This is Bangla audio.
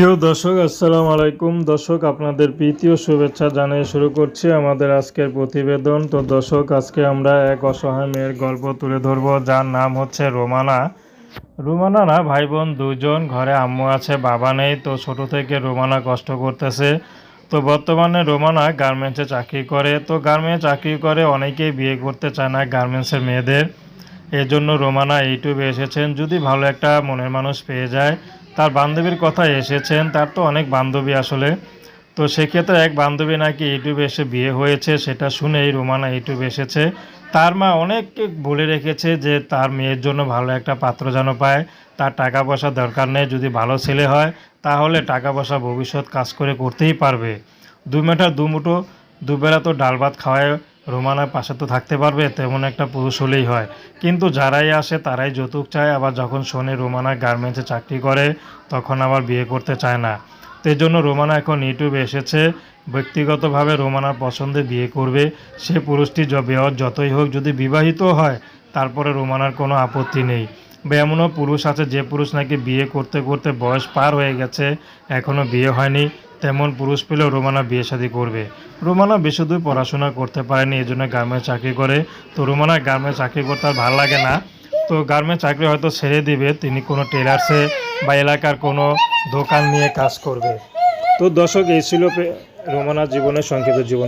প্রিয় দর্শক, আসসালামু আলাইকুম। দর্শক, আপনাদের প্রীতি ও শুভেচ্ছা জানিয়ে শুরু করছি আমাদের আজকের প্রতিবেদন। তো দর্শক, আজকে আমরা এক অসহায় মেয়ের গল্প তুলে ধরব, যার নাম হচ্ছে রোমানা। রোমানা না ভাই বোন দুজন ঘরে আম্মু আছে, বাবা নেই, তো ছোট থেকে রোমানা কষ্ট করতেছে। তো বর্তমানে রোমানা গার্মেন্টসে চাকরি করে। তো গার্মেন্টস চাকরি করে অনেকেই বিয়ে করতে চায় না গার্মেন্টসের মেয়েদের। এজন্য রোমানা ইউটিউবে এসেছেন। যদি ভালো একটা মনের মানুষ পেয়ে যায় তার বান্ধবীর কথা এসেছেন, তার তো অনেক বান্ধবী আসলে। তো সেক্ষেত্রে এক বান্ধবী নাকি ইউটিউবে এসে বিয়ে হয়েছে, সেটা শুনেই রোমানা ইউটিউবে এসেছে। তার মা অনেক বলে রেখেছে যে তার মেয়ের জন্য ভালো একটা পাত্র যেন পায়। তার টাকা পয়সা দরকার নেই, যদি ভালো ছেলে হয়, তাহলে টাকা পয়সা ভবিষ্যৎ কাজ করে করতেই পারবে। দু মিটার দু মুঠো দুবেলা তো ডাল ভাত খাওয়ায় রোমানার পাশে তো থাকতে পারবে, তেমন একটা পুরুষ হলেই হয়। কিন্তু যারাই আসে, তারাই যৌতুক চায়। আবার যখন শোনে রোমানা গার্মেন্টসে চাকরি করে, তখন আবার বিয়ে করতে চায় না। তো জন্য রোমানা এখন ইউটিউবে এসেছে। ব্যক্তিগতভাবে রোমানার পছন্দে বিয়ে করবে। সে পুরুষটি য- যতই হোক, যদি বিবাহিত হয়, তারপরে রোমানার কোনো আপত্তি নেই। এমনও পুরুষ আছে, যে পুরুষ নাকি বিয়ে করতে করতে বয়স পার হয়ে গেছে এখনও বিয়ে হয়নি, তেমন পুরুষ পেলেও রোমানা বিয়ে শাদী করবে। রোমানা বেশি দূর পড়াশোনা করতে পারেনি, এই জন্য গার্মেন্টস চাকরি করে। তো রোমানা গার্মেন্টস চাকরি করতে আর ভালো লাগে না। তো গার্মেন্টস চাকরি হয়তো ছেড়ে দিবে, তিনি কোনো টেলার্সে বা এলাকার কোনো দোকান নিয়ে কাজ করবে। তো দর্শক, এই ছিল রোমানার জীবনের সংক্ষিপ্ত জীবন।